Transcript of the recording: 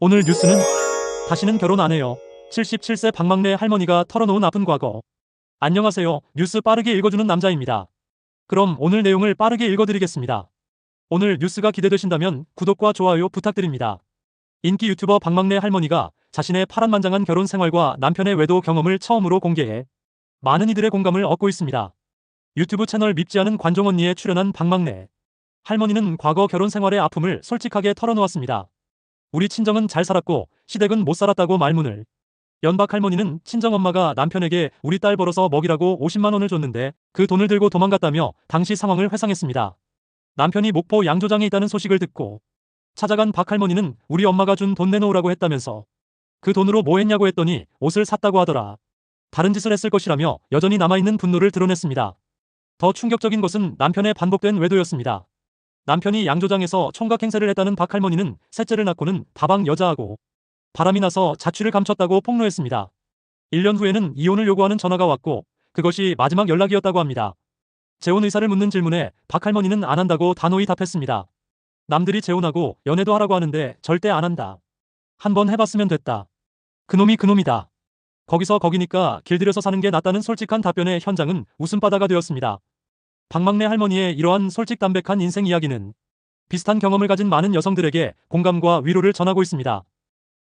오늘 뉴스는 다시는 결혼 안 해요. 77세 박막내 할머니가 털어놓은 아픈 과거. 안녕하세요. 뉴스 빠르게 읽어주는 남자입니다. 그럼 오늘 내용을 빠르게 읽어드리겠습니다. 오늘 뉴스가 기대되신다면 구독과 좋아요 부탁드립니다. 인기 유튜버 박막내 할머니가 자신의 파란만장한 결혼 생활과 남편의 외도 경험을 처음으로 공개해 많은 이들의 공감을 얻고 있습니다. 유튜브 채널 밉지 않은 관종 언니에 출연한 박막내 할머니는 과거 결혼 생활의 아픔을 솔직하게 털어놓았습니다. 우리 친정은 잘 살았고 시댁은 못 살았다고 말문을 연박 할머니는 친정엄마가 남편에게 우리 딸 벌어서 먹이라고 50만 원을 줬는데 그 돈을 들고 도망갔다며 당시 상황을 회상했습니다. 남편이 목포 양조장에 있다는 소식을 듣고 찾아간 박 할머니는 우리 엄마가 준 돈 내놓으라고 했다면서 그 돈으로 뭐 했냐고 했더니 옷을 샀다고 하더라. 다른 짓을 했을 것이라며 여전히 남아있는 분노를 드러냈습니다. 더 충격적인 것은 남편의 반복된 외도였습니다. 남편이 양조장에서 총각 행세를 했다는 박 할머니는 셋째를 낳고는 다방 여자하고 바람이 나서 자취를 감췄다고 폭로했습니다. 1년 후에는 이혼을 요구하는 전화가 왔고 그것이 마지막 연락이었다고 합니다. 재혼 의사를 묻는 질문에 박 할머니는 안 한다고 단호히 답했습니다. 남들이 재혼하고 연애도 하라고 하는데 절대 안 한다. 한번 해봤으면 됐다. 그놈이 그놈이다. 거기서 거기니까 길들여서 사는 게 낫다는 솔직한 답변에 현장은 웃음바다가 되었습니다. 박막내 할머니의 이러한 솔직담백한 인생 이야기는 비슷한 경험을 가진 많은 여성들에게 공감과 위로를 전하고 있습니다.